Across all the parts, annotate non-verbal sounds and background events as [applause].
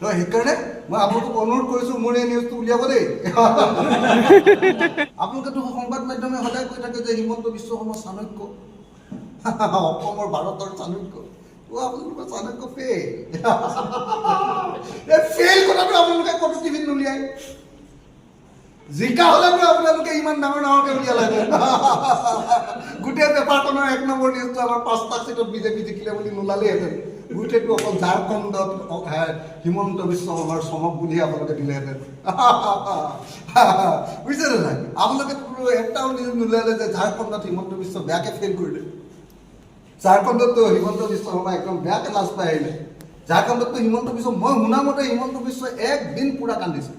তো সেইকাৰণে মই আপোনালোকক অনুৰোধ কৰিছোঁ মোৰ এই নিউজটো উলিয়াব দেই। [laughs] আপোনালোকেতো সংবাদ মাধ্যমে সদায় কৈ থাকে যে হিমন্ত বিশ্ব শৰ্মা চাণক্য [laughs] অসমৰ ভাৰতৰ চাণক্য তো আপোনালোকৰ চাণক্য ফেইল ফেইল কথাটো আপোনালোকে ক'তো টিভিত নুলিয়াই জিকা হ'লেতো আপোনালোকে ইমান ডাঙৰ ডাঙৰকৈ উলিয়ালে। [laughs] গোটেই পেপাৰখনৰ এক নম্বৰ নিউজটো আমাৰ পাঁচটা চিটত বিজেপি জিকিলে বুলি নোলালেহেঁতেন গোটেইটো অকল ঝাৰখণ্ডত হিমন্ত বিশ্ব শৰ্মাৰ চমক বুলিহে আপোনালোকে দিলেহেঁতেন [laughs] বুজিছে নে নাই? আপোনালোকে এটাও নিউজ নোলালে যে ঝাৰখণ্ডত হিমন্ত বিশ্ব বেয়াকৈ ফেইল কৰিলে। ঝাৰখণ্ডততো হিমন্ত বিশ্ব শৰ্মা একদম বেয়াকৈ লাজ পাই আহিলে। ঝাৰখণ্ডততো হিমন্ত বিশ্ব, মই শুনা মতে হিমন্ত বিশ্ব একদিন পূৰা কান্দিছে।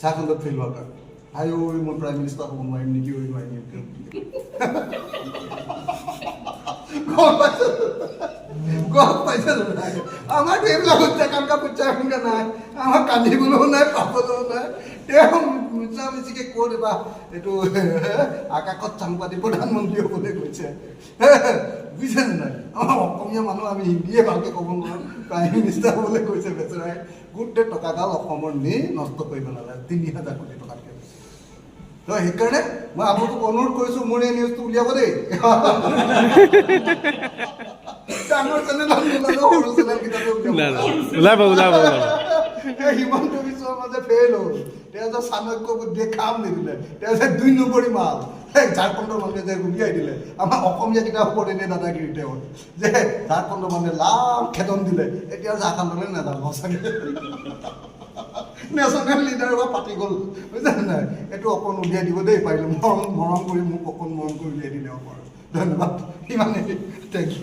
ঝাৰখণ্ডত ফেইল হোৱাৰ কাৰণে। আই, ঐ, মই প্ৰাইম মিনিষ্টাৰ হ'ব নোৱাৰিম নেকি? নোৱাৰিম [laughs] গম পাইছে নে নাই আমাৰতো এইবিলাক উচ্চাকাংক্ষা পুচ্চাকাংক্ষা নাই আমাৰ কান্দিবলৈও নাই পাবলৈও নাই তেওঁ মিছা মিছিকৈ ক'ত এবা এইটো আকাশত চাং পাতি প্ৰধানমন্ত্ৰী হ'বলৈ কৈছে বুজিছে নে নাই আমাৰ অসমীয়া মানুহ আমি হিন্দীয়ে ভালকৈ ক'ব নোৱাৰোঁ প্ৰাইম মিনিষ্টাৰ হ'বলৈ কৈছে বেচেৰাই গোটেই টকাগাল অসমৰ নি নষ্ট কৰি পেলালে তিনি হাজাৰ কোটি টকাতকৈ তো সেইকাৰণে মই আপোনালোকক অনুৰোধ কৰিছোঁ মোৰ এই নিউজটো উলিয়াব দেই না না ওলাব ওলাব ওলাব হিমন্ত বিশ্ব ফেইল হ'ল তেওঁ যে চাণক্য বুদ্ধিয়ে কাম নিদিলে তেওঁ যে দুই নম্বৰী মাল ঝাৰখণ্ডৰ মানুহে যে উলিয়াই দিলে আমাৰ অসমীয়াকেইটা ওপৰত এনে দাদাগিৰি তেওঁৰ যে ঝাৰখণ্ডৰ মানুহে লাভ খেদন দিলে এতিয়া ঝাৰখণ্ডলৈ নাযাব সঁচাকৈ নেশ্যনেল লিডাৰ বা পাতি গ'ল বুজিছে নাই এইটো অকণ উলিয়াই দিব দেই পাৰিলে মৰম মৰম কৰি মোক অকণ মৰম কৰি উলিয়াই দিলে অকণ ধন্যবাদ ইমানেই থেংক ইউ